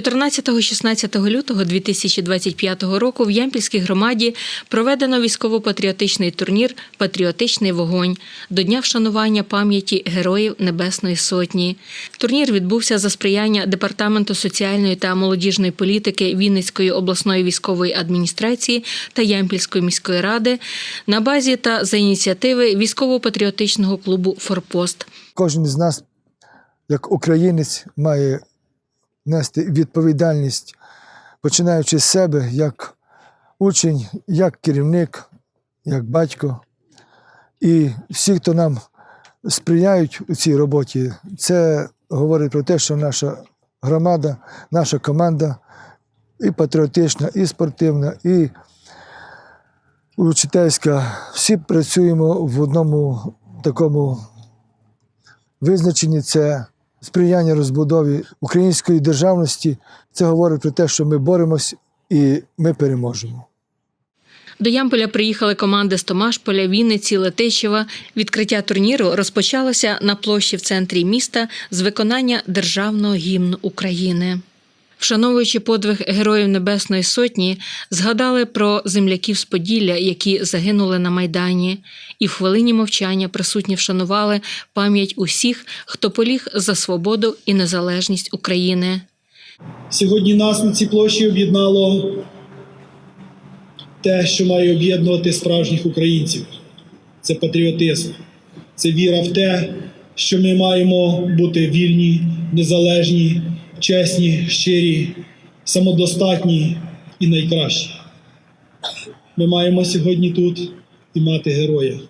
14-16 лютого 2025 року в Ямпільській громаді проведено військово-патріотичний турнір Патріотичний вогонь до Дня вшанування пам'яті Героїв Небесної Сотні. Турнір відбувся за сприяння Департаменту соціальної та молодіжної політики Вінницької обласної військової адміністрації та Ямпільської міської ради на базі та за ініціативи військово-патріотичного клубу Форпост. Кожен з нас, як українець, має нести відповідальність, починаючи з себе, як учень, як керівник, як батько. І всі, хто нам сприяють у цій роботі, це говорить про те, що наша громада, наша команда і патріотична, і спортивна, і учительська. Всі працюємо в одному такому визначені це сприяння розбудові української державності. Це говорить про те, що ми боремось і ми переможемо. До Ямполя приїхали команди з Томашполя, Вінниці, Летичева. Відкриття турніру розпочалося на площі в центрі міста з виконання державного гімну України. Вшановуючи подвиг Героїв Небесної Сотні, згадали про земляків з Поділля, які загинули на Майдані, і в хвилині мовчання присутні вшанували пам'ять усіх, хто поліг за свободу і незалежність України. Сьогодні нас на цій площі об'єднало те, що має об'єднувати справжніх українців. Це патріотизм, це віра в те, що ми маємо бути вільні, незалежні, чесні, щирі, самодостатні і найкращі. Ми маємо сьогодні тут і мати героя.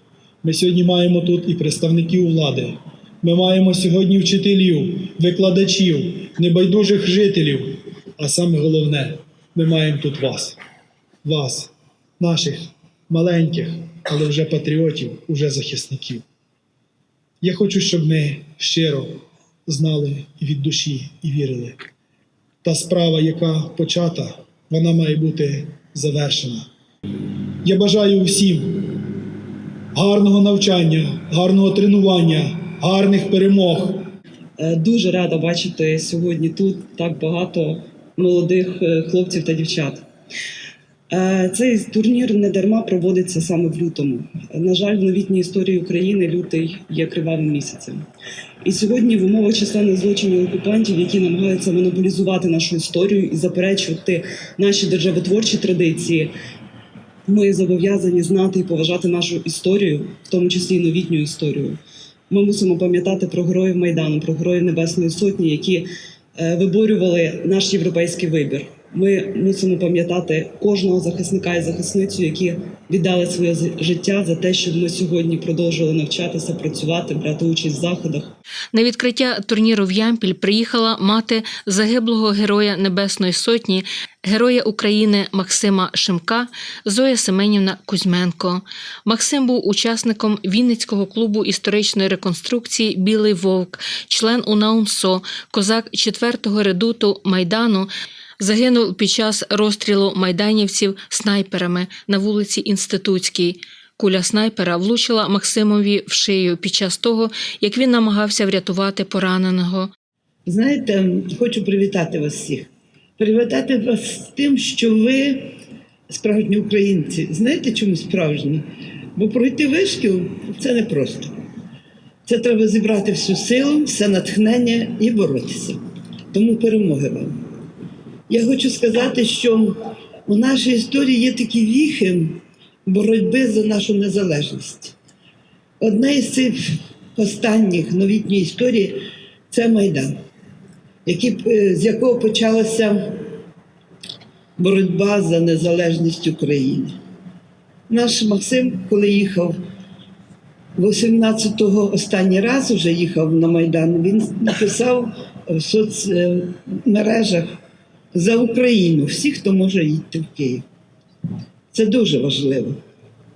Ми сьогодні маємо тут і представників влади. Ми маємо сьогодні вчителів, викладачів, небайдужих жителів. А саме головне, ми маємо тут вас, вас, наших маленьких, але вже патріотів, уже захисників. Я хочу, щоб ми щиро знали від душі і вірили. Та справа, яка почата, вона має бути завершена. Я бажаю усім гарного навчання, гарного тренування, гарних перемог. Е, Дуже рада бачити сьогодні тут так багато молодих е, хлопців та дівчат. Е, Цей турнір не дарма проводиться саме в лютому. На жаль, в новітній історії України лютий є кривавим місяцем. І сьогодні в умовах численних злочинів окупантів, які намагаються монополізувати нашу історію і заперечувати наші державотворчі традиції, ми зобов'язані знати і поважати нашу історію, в тому числі і новітню історію. Ми мусимо пам'ятати про героїв Майдану, про героїв Небесної Сотні, які е, виборювали наш європейський вибір. Ми мусимо пам'ятати кожного захисника і захисницю, які віддали своє життя за те, щоб ми сьогодні продовжували навчатися, працювати, брати участь в заходах. На відкриття турніру в Ямпіль приїхала мати загиблого героя Небесної Сотні, героя України Максима Шимка, Зоя Семенівна Кузьменко. Максим був учасником Вінницького клубу історичної реконструкції Білий Вовк, член УНАУНСО, козак 4-го редуту Майдану. Загинув під час розстрілу майданівців снайперами на вулиці Інститутській. Куля снайпера влучила Максимові в шию під час того, як він намагався врятувати пораненого. Знаєте, хочу привітати вас всіх. Привітати вас з тим, що ви справжні українці. Знаєте, чому справжні? Бо пройти вишкіл це непросто. Це треба зібрати всю силу, все натхнення і боротися. Тому перемоги вам. Я хочу сказати, що у нашій історії є такі віхи боротьби за нашу незалежність. Одна із цих останніх новітньої історії це Майдан е, з якого почалася боротьба за незалежність України. Наш Максим, коли їхав 18-го останній раз вже їхав на Майдан, він написав в соцмережах за Україну всі, хто може йти в Київ. Це дуже важливо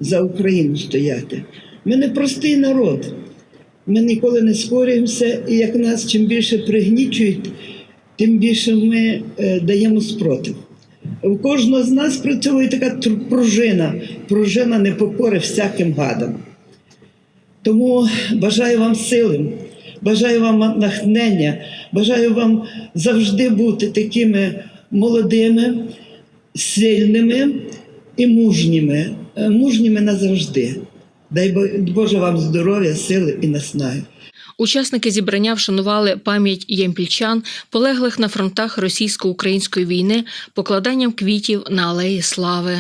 за Україну стояти. Ми не простий народ. Ми ніколи не спорюємося, і як нас чим більше пригнічують, тим більше ми е, даємо спротив. У кожного з нас працює така пружина, пружина непокори всяким гадам. Тому бажаю вам сили, Бажаю вам натхнення, бажаю вам завжди бути такими молодими, сильними і мужніми, Е, мужніми назавжди. Дай Боже вам здоров'я, сили і наснаги. Учасники зібрання вшанували пам'ять ямпільчан, полеглих на фронтах російсько-української війни, покладанням квітів на алеї слави.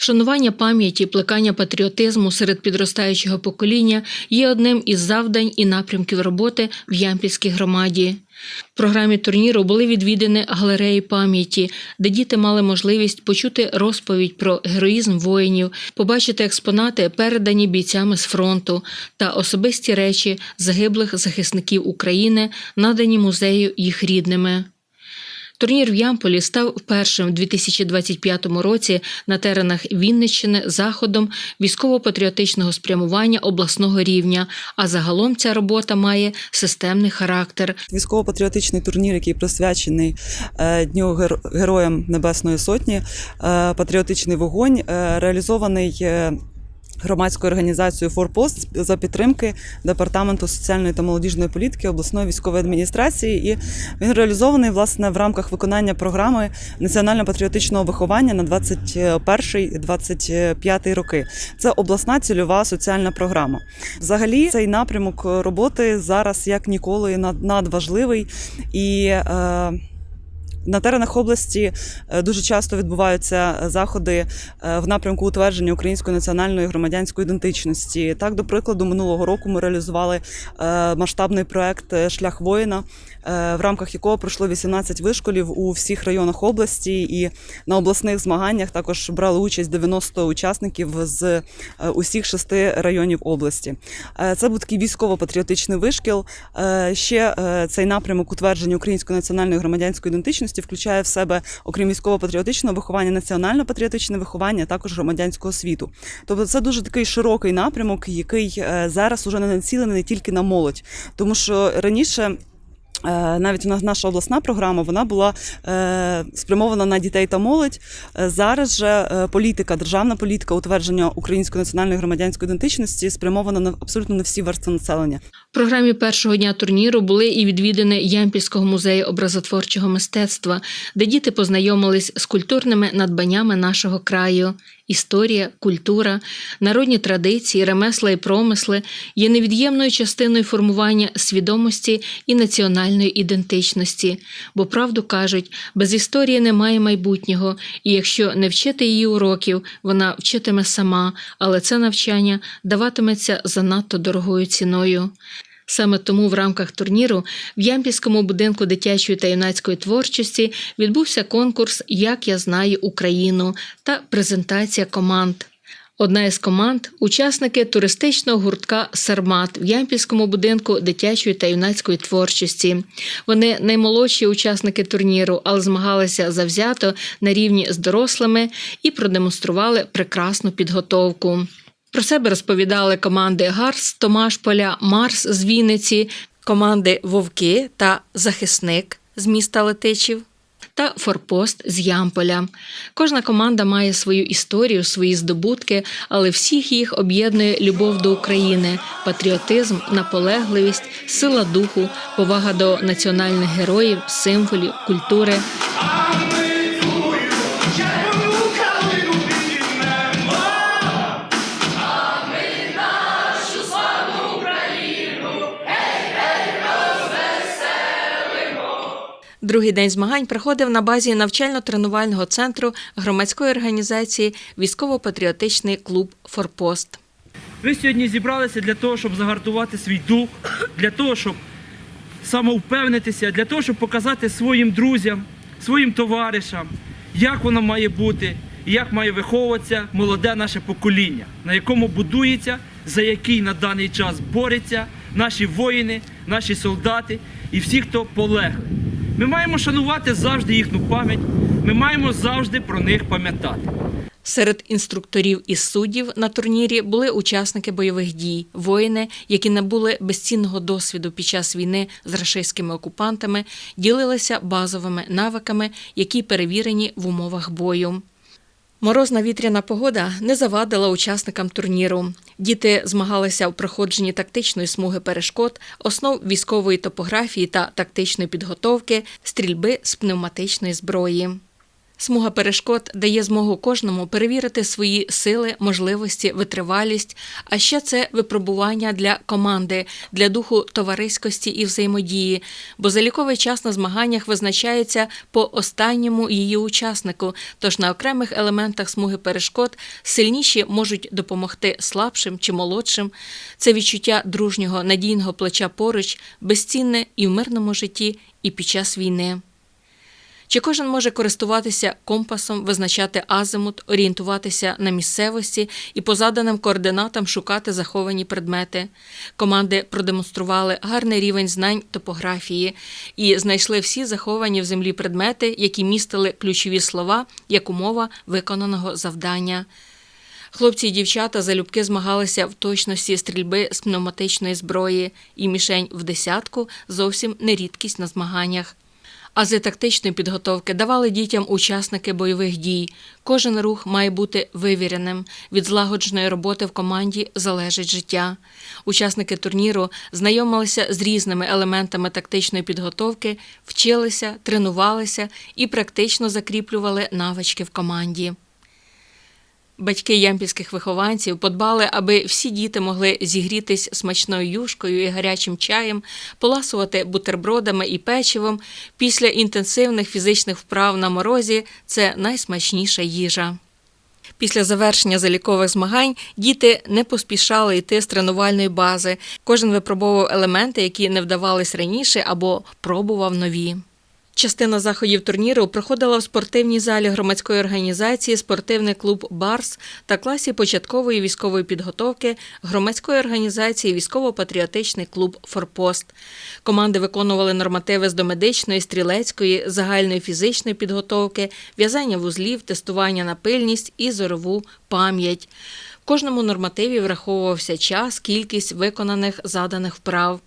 Вшанування пам'яті, плекання патріотизму серед підростаючого покоління є одним із завдань і напрямків роботи в Ямпільській громаді. В програмі турніру були відвідані галереї пам'яті, де діти мали можливість почути розповідь про героїзм воїнів, побачити експонати, передані бійцями з фронту, та особисті речі загиблих захисників України, надані музею їх рідними. Турнір в Ямполі став першим у 2025 році на теренах Вінниччини заходом військово-патріотичного спрямування обласного рівня. А загалом ця робота має системний характер. Військово-патріотичний турнір, який присвячений е, Дню Гер- Героям Небесної Сотні, е, патріотичний вогонь, е, реалізований. Громадською організацією Форпост за підтримки департаменту соціальної та молодіжної політики обласної військової адміністрації, і він реалізований власне в рамках виконання програми національно-патріотичного виховання на 21-25 роки. Це обласна цільова соціальна програма. Взагалі, цей напрямок роботи зараз як ніколи над- надважливий і. Е, на теренах області е, дуже часто відбуваються заходи е, в напрямку утвердження української національної громадянської ідентичності. Так, до прикладу, минулого року ми реалізували е, масштабний проект е, Шлях воїна, е, в рамках якого пройшло 18 вишколів у всіх районах області, і на обласних змаганнях також брали участь 90 учасників з е, усіх шести районів області. Е, Це був такий військово-патріотичний вишкіл. Е, Ще е, цей напрямок утвердження української національної громадянської ідентичності включає в себе, окрім військово-патріотичного виховання, національно-патріотичне виховання, також громадянського світу. Тобто, це дуже такий широкий напрямок, який е, зараз уже не націлений тільки на молодь, тому що раніше. Е, Навіть у нас наша обласна програма вона була е, спрямована на дітей та молодь. Е, Зараз же політика, державна політика утвердження української національної громадянської ідентичності спрямована на абсолютно на всі верстви населення. В програмі першого дня турніру були і відвідини Ямпільського музею образотворчого мистецтва, де діти познайомились з культурними надбаннями нашого краю. Історія, культура, народні традиції, ремесла і промисли є невід'ємною частиною формування свідомості і національної ідентичності. Бо правду кажуть, без історії немає майбутнього, і якщо не вчити її уроків, вона вчитиме сама, але це навчання даватиметься занадто дорогою ціною. Саме тому в рамках турніру в Ямпільському будинку дитячої та юнацької творчості відбувся конкурс Як я знаю Україну та презентація команд. Одна із команд учасники туристичного гуртка Сармат в Ямпільському будинку дитячої та юнацької творчості. Вони наймолодші учасники турніру, але змагалися завзято на рівні з дорослими і продемонстрували прекрасну підготовку. Про себе розповідали команди Гарс з Томашполя, Марс з Вінниці, команди Вовки та Захисник з міста Летичів та Форпост з Ямполя. Кожна команда має свою історію, свої здобутки, але всіх їх об'єднує любов до України, патріотизм, наполегливість, сила духу, повага до національних героїв, символів, культури. Другий день змагань проходив на базі навчально-тренувального центру громадської організації Військово-патріотичний клуб Форпост. Ви сьогодні зібралися для того, щоб загартувати свій дух, для того, щоб самовпевнитися, для того, щоб показати своїм друзям, своїм товаришам, як воно має бути, як має виховуватися молоде наше покоління, на якому будується, за який на даний час бореться наші воїни, наші солдати і всі, хто полегли. Ми маємо шанувати завжди їхню пам'ять, ми маємо завжди про них пам'ятати. Серед інструкторів і суддів на турнірі були учасники бойових дій, воїни, які набули безцінного досвіду під час війни з рашистськими окупантами, ділилися базовими навиками, які перевірені в умовах бою. Морозна вітряна погода не завадила учасникам турніру. Діти змагалися в проходженні тактичної смуги перешкод, основ військової топографії та тактичної підготовки, стрільби з пневматичної зброї. Смуга перешкод дає змогу кожному перевірити свої сили, можливості, витривалість, а ще це випробування для команди, для духу товариськості і взаємодії, бо заліковий час на змаганнях визначається по останньому її учаснику. Тож на окремих елементах смуги перешкод сильніші можуть допомогти слабшим чи молодшим. Це відчуття дружнього надійного плеча поруч, безцінне і в мирному житті, і під час війни. Чи кожен може користуватися компасом, визначати азимут, орієнтуватися на місцевості і по заданим координатам шукати заховані предмети? Команди продемонстрували гарний рівень знань топографії і знайшли всі заховані в землі предмети, які містили ключові слова як умова виконаного завдання. Хлопці і дівчата залюбки змагалися в точності стрільби з пневматичної зброї, і мішень в десятку зовсім не рідкість на змаганнях. Ази тактичної підготовки давали дітям учасники бойових дій. Кожен рух має бути вивіреним. Від злагодженої роботи в команді залежить життя. Учасники турніру знайомилися з різними елементами тактичної підготовки, вчилися, тренувалися і практично закріплювали навички в команді. Батьки ямпільських вихованців подбали, аби всі діти могли зігрітись смачною юшкою і гарячим чаєм, поласувати бутербродами і печивом. Після інтенсивних фізичних вправ на морозі це найсмачніша їжа. Після завершення залікових змагань діти не поспішали йти з тренувальної бази. Кожен випробовував елементи, які не вдавались раніше, або пробував нові. Частина заходів турніру проходила в спортивній залі громадської організації Спортивний клуб Барс та класі початкової військової підготовки громадської організації Військово-патріотичний клуб Форпост. Команди виконували нормативи з домедичної, стрілецької, загальної фізичної підготовки, в'язання вузлів, тестування на пильність і зорову пам'ять. В кожному нормативі враховувався час, кількість виконаних заданих вправ.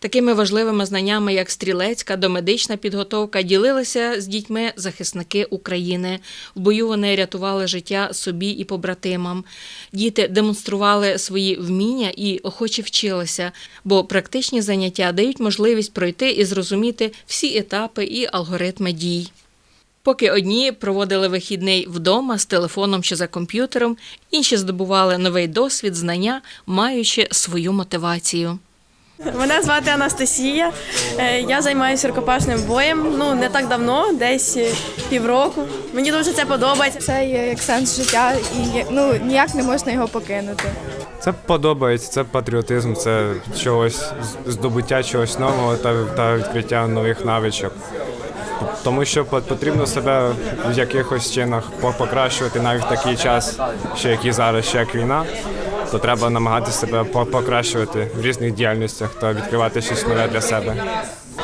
Такими важливими знаннями, як стрілецька, домедична підготовка, ділилися з дітьми захисники України. В бою вони рятували життя собі і побратимам. Діти демонстрували свої вміння і охоче вчилися, бо практичні заняття дають можливість пройти і зрозуміти всі етапи і алгоритми дій. Поки одні проводили вихідний вдома з телефоном чи за комп'ютером, інші здобували новий досвід, знання, маючи свою мотивацію. Мене звати Анастасія. Е, Я займаюся рукопашним боєм. Ну не так давно, десь е, півроку. Мені дуже це подобається. Це є як сенс життя, і ну ніяк не можна його покинути. Це подобається, це патріотизм, це чогось здобуття чогось нового та, та відкриття нових навичок. Тому що по- потрібно себе в якихось чинах покращувати навіть в такий час, що який зараз, ще як війна, то треба намагатися себе покращувати в різних діяльностях та відкривати щось нове для себе.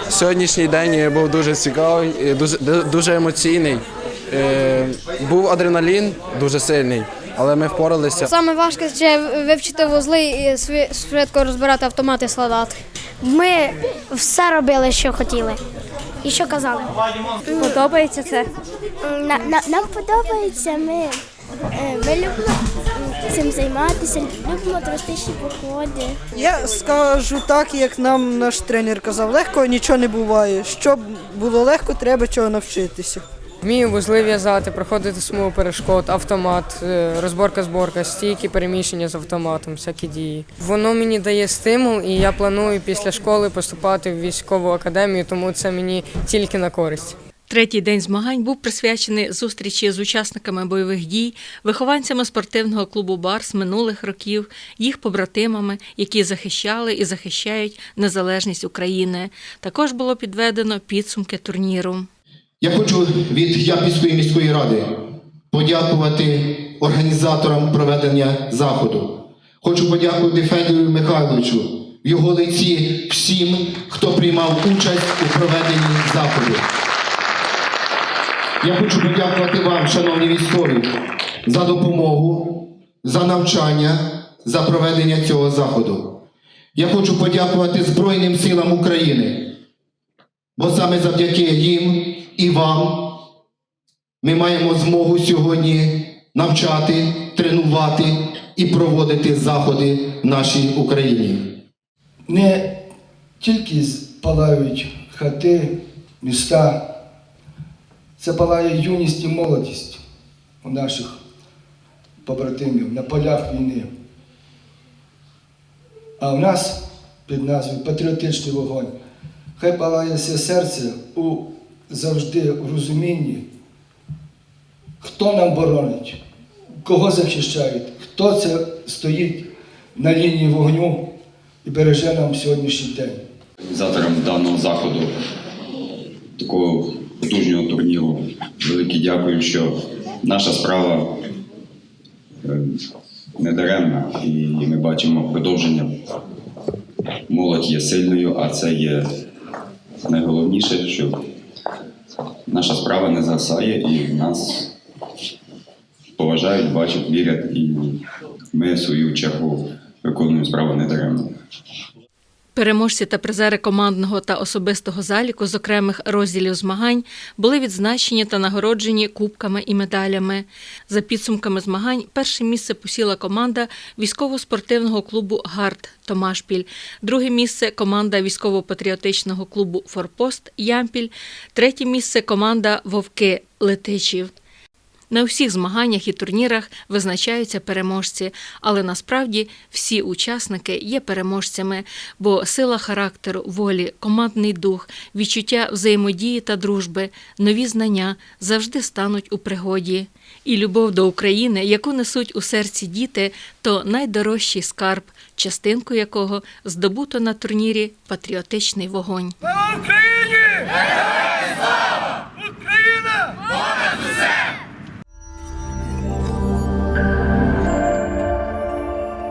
Сьогоднішній день був дуже цікавий, дуже, дуже емоційний. Е, Був адреналін дуже сильний, але ми впоралися. Саме важке ще вивчити вузли і швидко розбирати автомати і складати. Ми все робили, що хотіли. І що казали. Подобається це. нам подобається, ми, ми любимо цим займатися, любимо туристичні походи. Я скажу так, як нам наш тренер казав, легко нічого не буває. Щоб було легко, треба чого навчитися. Вмію вузли в'язати, проходити смугу перешкод, автомат, е, розборка зборка, стійки, переміщення з автоматом, всякі дії. Воно мені дає стимул, і я планую після школи поступати в військову академію, тому це мені тільки на користь. Третій день змагань був присвячений зустрічі з учасниками бойових дій, вихованцями спортивного клубу Барс минулих років, їх побратимами, які захищали і захищають незалежність України. Також було підведено підсумки турніру. Я хочу від Япільської міської ради подякувати організаторам проведення заходу. Хочу подякувати Федору Михайловичу в його лиці всім, хто приймав участь у проведенні заходу. Я хочу подякувати вам, шановні військові, за допомогу, за навчання, за проведення цього заходу. Я хочу подякувати Збройним силам України, бо саме завдяки їм і вам ми маємо змогу сьогодні навчати, тренувати і проводити заходи в нашій Україні. Не тільки палають хати, міста, це палає юність і молодість у наших побратимів на полях війни. А в нас під назвою Патріотичний вогонь. Хай палає все серце у завжди в розумінні, хто нам боронить, кого захищають, хто це стоїть на лінії вогню і береже нам сьогоднішній день. Організаторам даного заходу, такого потужного турніру, велике дякую, що наша справа е, не даремна, і ми бачимо продовження. Молодь є сильною, а це є найголовніше, що наша справа не згасає і нас поважають, бачать, вірять, і ми в свою чергу виконуємо справу не даремно. Переможці та призери командного та особистого заліку з окремих розділів змагань були відзначені та нагороджені кубками і медалями. За підсумками змагань, перше місце посіла команда військово-спортивного клубу Гард Томашпіль, друге місце команда військово-патріотичного клубу Форпост Ямпіль, третє місце команда Вовки Летичів. На всіх змаганнях і турнірах визначаються переможці, але насправді всі учасники є переможцями, бо сила характеру, волі, командний дух, відчуття взаємодії та дружби, нові знання завжди стануть у пригоді. І любов до України, яку несуть у серці діти, то найдорожчий скарб, частинку якого здобуто на турнірі Патріотичний вогонь. Україні!